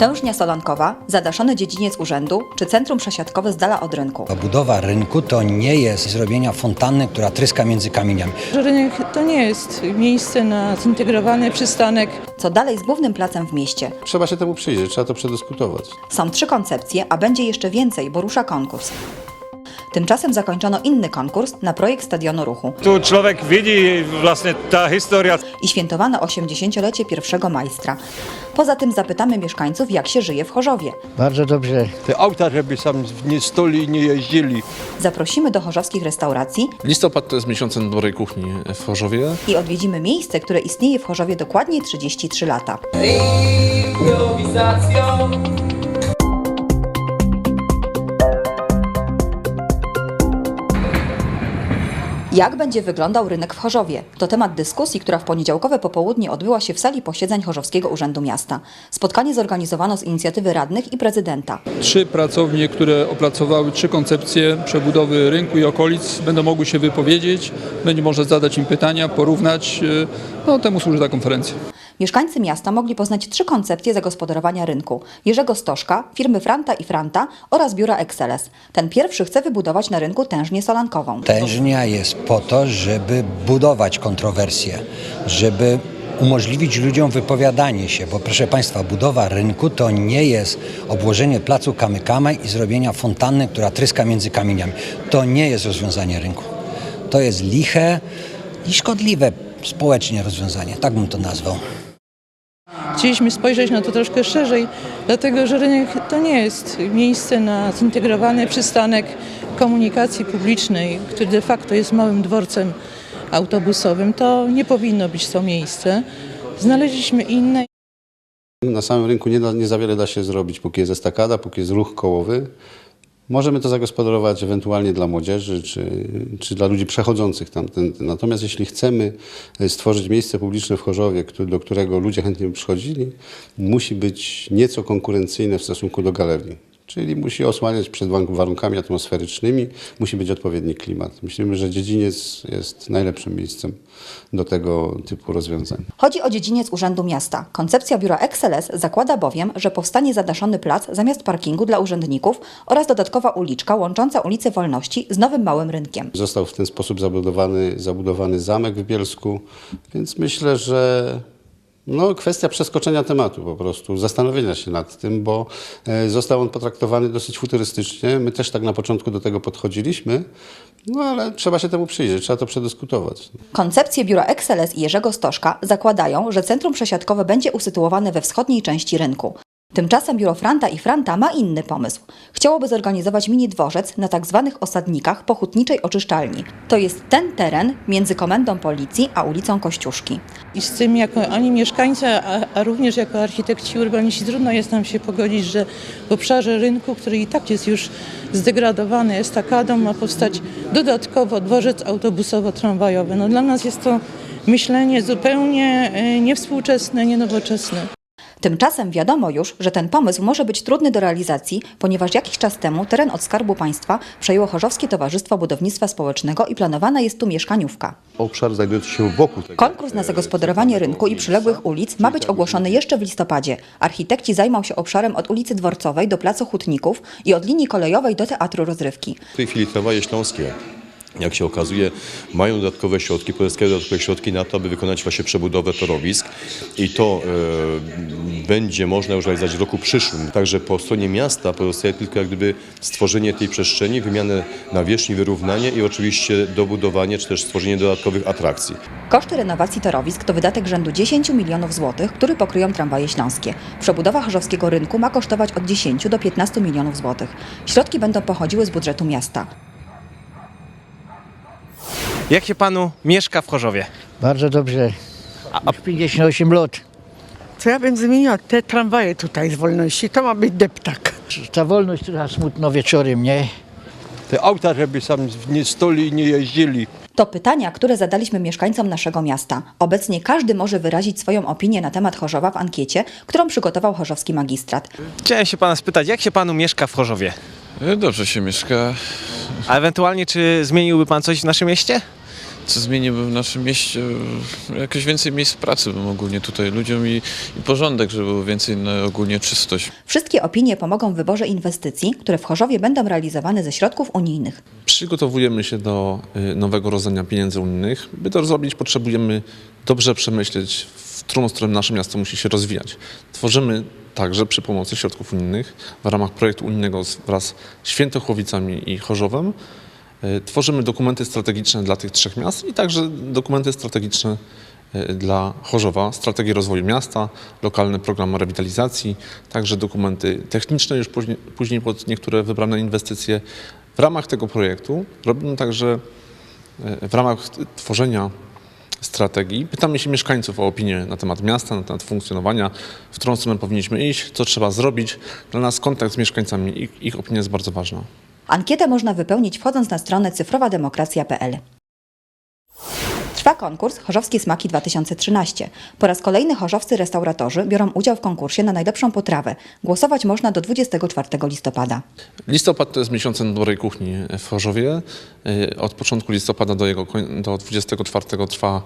Tężnia Solankowa, zadaszony dziedziniec urzędu czy centrum przesiadkowe z dala od rynku. A budowa rynku to nie jest zrobienia fontanny, która tryska między kamieniami. rynek to nie jest miejsce na zintegrowany przystanek. Co dalej z głównym placem w mieście? Trzeba się temu przyjrzeć, trzeba to przedyskutować. Są trzy koncepcje, a będzie jeszcze więcej, bo rusza konkurs. Tymczasem zakończono inny konkurs na projekt Stadionu Ruchu Tu człowiek widzi właśnie ta historia. i świętowano 80-lecie pierwszego majstra. Poza tym zapytamy mieszkańców, jak się żyje w Chorzowie. Bardzo dobrze. te auta, żeby sam nie stoli i nie jeździli. Zaprosimy do chorzowskich restauracji Listopad to jest miesiącem dobrej kuchni w Chorzowie. i odwiedzimy miejsce, które istnieje w Chorzowie dokładnie 33 lata. Jak będzie wyglądał rynek w Chorzowie? To temat dyskusji, która w poniedziałkowe popołudnie odbyła się w sali posiedzeń Chorzowskiego Urzędu Miasta. Spotkanie zorganizowano z inicjatywy radnych i prezydenta. Trzy pracownie, które opracowały trzy koncepcje przebudowy rynku i okolic, będą mogły się wypowiedzieć, będzie można zadać im pytania, porównać. e, No, temu służy ta konferencja. Mieszkańcy miasta mogli poznać trzy koncepcje zagospodarowania rynku. Jerzego Stożka, firmy Franta i Franta oraz biura Exceles. Ten pierwszy chce wybudować na rynku tężnię solankową. Tężnia jest po to, żeby budować kontrowersje, żeby umożliwić ludziom wypowiadanie się, bo proszę Państwa, budowa rynku to nie jest obłożenie placu kamykami i zrobienia fontanny, która tryska między kamieniami. To nie jest rozwiązanie rynku. To jest liche i szkodliwe społecznie rozwiązanie, tak bym to nazwał. Chcieliśmy spojrzeć na to troszkę szerzej, dlatego że rynek to nie jest miejsce na zintegrowany przystanek komunikacji publicznej, który de facto jest małym dworcem autobusowym. To nie powinno być to miejsce. Znaleźliśmy inne. Na samym rynku nie, da, nie za wiele da się zrobić, póki jest estakada, póki jest ruch kołowy. Możemy to zagospodarować ewentualnie dla młodzieży czy, czy dla ludzi przechodzących tamtędy. Natomiast jeśli chcemy e, stworzyć miejsce publiczne w Chorzowie, do którego ludzie chętnie by przychodzili, musi być nieco konkurencyjne w stosunku do galerii. Czyli musi osłaniać przed warunk- warunkami atmosferycznymi, musi być odpowiedni klimat. Myślimy, że dziedziniec jest najlepszym miejscem do tego typu rozwiązań. Chodzi o dziedziniec Urzędu Miasta. Koncepcja biura Exceles zakłada bowiem, że powstanie zadaszony plac zamiast parkingu dla urzędników oraz dodatkowa uliczka łącząca ulicę Wolności z nowym małym rynkiem. Został w ten sposób zabudowany, zabudowany zamek w Bielsku, więc myślę, że no, kwestia przeskoczenia tematu po prostu, zastanowienia się nad tym, bo e, został on potraktowany dosyć futurystycznie. My też tak na początku do tego podchodziliśmy, no ale trzeba się temu przyjrzeć, trzeba to przedyskutować. Koncepcje biura Exceles i Jerzego Stożka zakładają, że centrum przesiadkowe będzie usytuowane we wschodniej części rynku. Tymczasem biuro Franta i Franta ma inny pomysł. Chciałoby zorganizować mini dworzec na tak zwanych osadnikach po hutniczej oczyszczalni. To jest ten teren między komendą policji a ulicą Kościuszki. I z tym jako ani mieszkańcy, a, a również jako architekci urbaniści trudno jest nam się pogodzić, że w obszarze rynku, który i tak jest już zdegradowany estakadą, ma powstać dodatkowo dworzec autobusowo-tramwajowy. No dla nas jest to myślenie zupełnie e, niewspółczesne, nienowoczesne. Tymczasem wiadomo już, że ten pomysł może być trudny do realizacji, ponieważ jakiś czas temu teren od Skarbu Państwa przejęło Chorzowskie Towarzystwo Budownictwa Społecznego i planowana jest tu mieszkaniówka. Obszar znajdujący się wokół tego. Konkurs na zagospodarowanie rynku i przyległych ulic ma być ogłoszony jeszcze w listopadzie. Architekci zajmą się obszarem od ulicy Dworcowej do Placu Hutników i od linii kolejowej do Teatru Rozrywki. W tej chwili tramwaje śląskie, jak się okazuje, mają dodatkowe środki, pozyskały dodatkowe środki na to, aby wykonać właśnie przebudowę torowisk i to e, będzie można już realizować w roku przyszłym. Także po stronie miasta pozostaje tylko jak gdyby stworzenie tej przestrzeni, wymianę nawierzchni, wyrównanie i oczywiście dobudowanie czy też stworzenie dodatkowych atrakcji. Koszty renowacji torowisk to wydatek rzędu 10 milionów złotych, który pokryją tramwaje śląskie. Przebudowa chorzowskiego rynku ma kosztować od 10 do 15 milionów złotych. Środki będą pochodziły z budżetu miasta. Jak się panu mieszka w Chorzowie? Bardzo dobrze. Już 58 lat. Co ja bym zmieniła? Te tramwaje tutaj z wolności, to ma być deptak. Ta wolność trochę smutno wieczorem, nie? Te auta, żeby sam nie stoli i nie jeździli. To pytania, które zadaliśmy mieszkańcom naszego miasta. Obecnie każdy może wyrazić swoją opinię na temat Chorzowa w ankiecie, którą przygotował chorzowski magistrat. Chciałem się pana spytać, jak się panu mieszka w Chorzowie? E, Dobrze się mieszka. A ewentualnie czy zmieniłby pan coś w naszym mieście? Co zmieniłbym w naszym mieście? Jakieś więcej miejsc pracy bym ogólnie tutaj ludziom i, i porządek, żeby było więcej na ogólnie czystość. Wszystkie opinie pomogą w wyborze inwestycji, które w Chorzowie będą realizowane ze środków unijnych. Przygotowujemy się do y, nowego rozdania pieniędzy unijnych. By to zrobić, potrzebujemy dobrze przemyśleć, w którą stronę nasze miasto musi się rozwijać. Tworzymy także przy pomocy środków unijnych w ramach projektu unijnego z- wraz z Świętochłowicami i Chorzowem tworzymy dokumenty strategiczne dla tych trzech miast i także dokumenty strategiczne y, dla Chorzowa, strategię rozwoju miasta, lokalne programy rewitalizacji, także dokumenty techniczne już później, później pod niektóre wybrane inwestycje. W ramach tego projektu robimy także e, w ramach tworzenia strategii pytamy się mieszkańców o opinię na temat miasta, na temat funkcjonowania, w którą stronę powinniśmy iść, co trzeba zrobić. Dla nas kontakt z mieszkańcami, ich, ich opinia jest bardzo ważna. Ankietę można wypełnić wchodząc na stronę cyfrowademokracja.pl. Trwa konkurs Chorzowskie Smaki 2013. Po raz kolejny chorzowscy restauratorzy biorą udział w konkursie na najlepszą potrawę. Głosować można do 24 listopada. Listopad to jest miesiącem dobrej kuchni w Chorzowie. E, Od początku listopada do, jego, do 24 trwa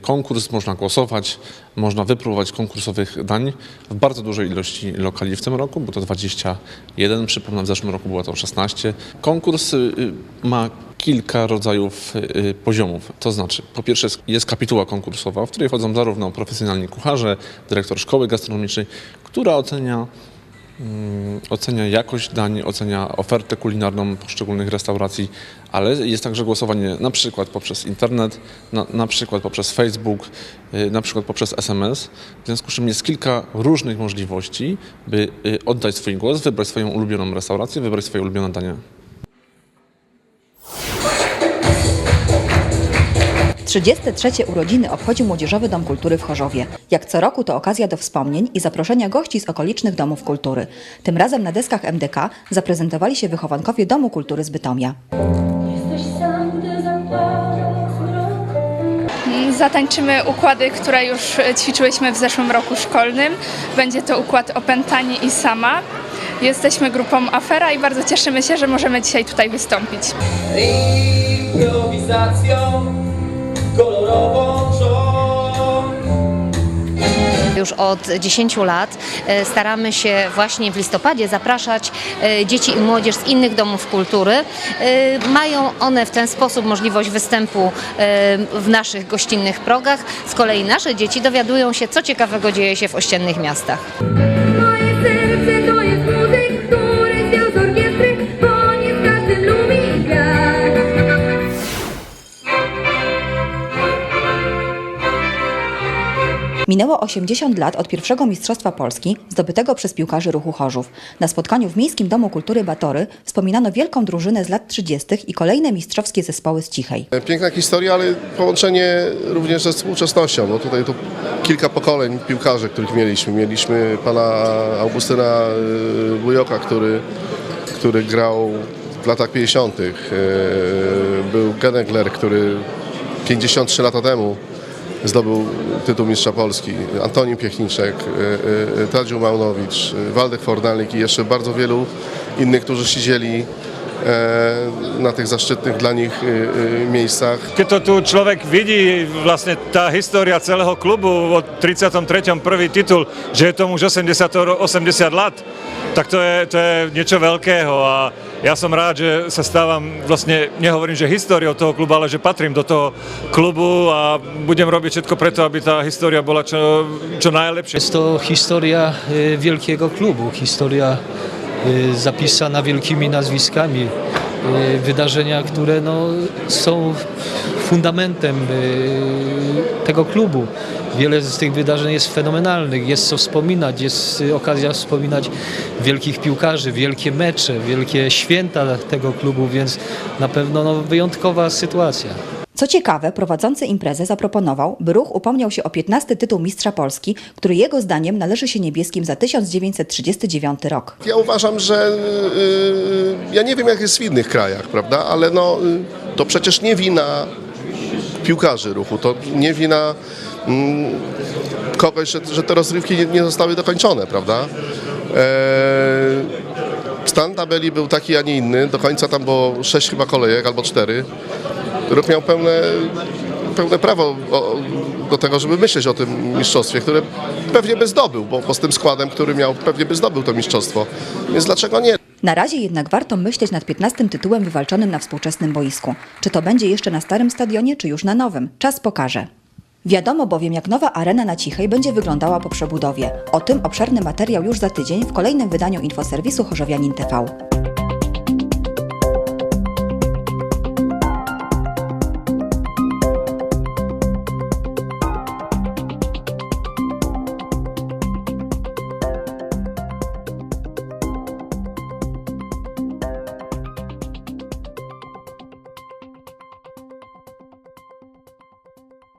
konkurs, można głosować, można wypróbować konkursowych dań w bardzo dużej ilości lokali w tym roku, bo to 21, przypomnę w zeszłym roku było to 16. Konkurs y, y, ma kilka rodzajów y, poziomów, to znaczy po pierwsze jest- kapituła konkursowa, w której wchodzą zarówno profesjonalni kucharze, dyrektor szkoły gastronomicznej, która ocenia ocenia jakość dań, ocenia ofertę kulinarną poszczególnych restauracji, ale jest także głosowanie na przykład poprzez internet, na, na przykład poprzez Facebook, y, na przykład poprzez SMS. W związku z czym jest kilka różnych możliwości, by y, oddać swój głos, wybrać swoją ulubioną restaurację, wybrać swoje ulubione danie. 33 urodziny obchodzi Młodzieżowy Dom Kultury w Chorzowie. Jak co roku to okazja do wspomnień i zaproszenia gości z okolicznych domów kultury. Tym razem na deskach MDK zaprezentowali się wychowankowie Domu Kultury z Bytomia. Zatańczymy układy, które już ćwiczyłyśmy w zeszłym roku szkolnym. Będzie to układ Opętanie i Sama. Jesteśmy grupą Afera i bardzo cieszymy się, że możemy dzisiaj tutaj wystąpić. Improwizacją kolorową Już od 10 lat e, staramy się właśnie w listopadzie zapraszać e, dzieci i młodzież z innych domów kultury. E, Mają one w ten sposób możliwość występu w naszych gościnnych progach. Z kolei nasze dzieci dowiadują się, co ciekawego dzieje się w ościennych miastach. Minęło 80 lat od pierwszego Mistrzostwa Polski zdobytego przez piłkarzy ruchu Chorzów. Na spotkaniu w Miejskim Domu Kultury Batory wspominano wielką drużynę z lat 30. i kolejne mistrzowskie zespoły z Cichej. Piękna historia, ale połączenie również ze współczesnością. No tutaj to kilka pokoleń piłkarzy, których mieliśmy. Mieliśmy pana Augustyna y, Bujoka, który, który grał w latach 50. Y, Był Genegler, który 53 lata temu zdobył tytuł mistrza Polski. Antonin Piechniczek, y, y, Tadziu Maunowicz, y, Waldek Fornalik i jeszcze bardzo wielu innych, którzy siedzieli e, na tych zaszczytnych dla nich y, y, miejscach. Keď to tu človek vidí, vlastne tá história celého klubu od 33. prvý titul, že je tomu už 80, ro- 80 lat, tak to je, to je niečo veľkého a ja som rád, že sa stávam, vlastne nehovorím, že históriou toho klubu, ale že patrím do toho klubu a budem robiť všetko preto, aby tá história bola čo, čo najlepšia. Jest to historia wielkiego klubu, historia zapisana wielkimi nazwiskami, wydarzenia, które no, są fundamentem y, tego klubu. Wiele z tych wydarzeń jest fenomenalnych, jest co wspominać, jest y, okazja wspominać wielkich piłkarzy, wielkie mecze, wielkie święta tego klubu, więc na pewno no, wyjątkowa sytuacja. Co ciekawe, prowadzący imprezę zaproponował, by ruch upomniał się o 15 tytuł Mistrza Polski, który jego zdaniem należy się niebieskim za 1939 rok. Ja uważam, że y, ja nie wiem jak jest w innych krajach, prawda, ale no, to przecież nie wina piłkarzy ruchu, to nie wina mm, kogoś, że, że te rozrywki nie, nie zostały dokończone, prawda. E, stan tabeli był taki, a nie inny, do końca tam było sześć chyba kolejek albo cztery. Ruch miał pełne, pełne prawo o, do tego, żeby myśleć o tym mistrzostwie, które pewnie by zdobył, bo, bo z tym składem, który miał, pewnie by zdobył to mistrzostwo. Więc dlaczego nie? Na razie jednak warto myśleć nad 15 tytułem wywalczonym na współczesnym boisku. Czy to będzie jeszcze na starym stadionie, czy już na nowym? Czas pokaże. Wiadomo bowiem, jak nowa arena na Cichej będzie wyglądała po przebudowie. O tym obszerny materiał już za tydzień w kolejnym wydaniu infoserwisu Chorzowianin TV.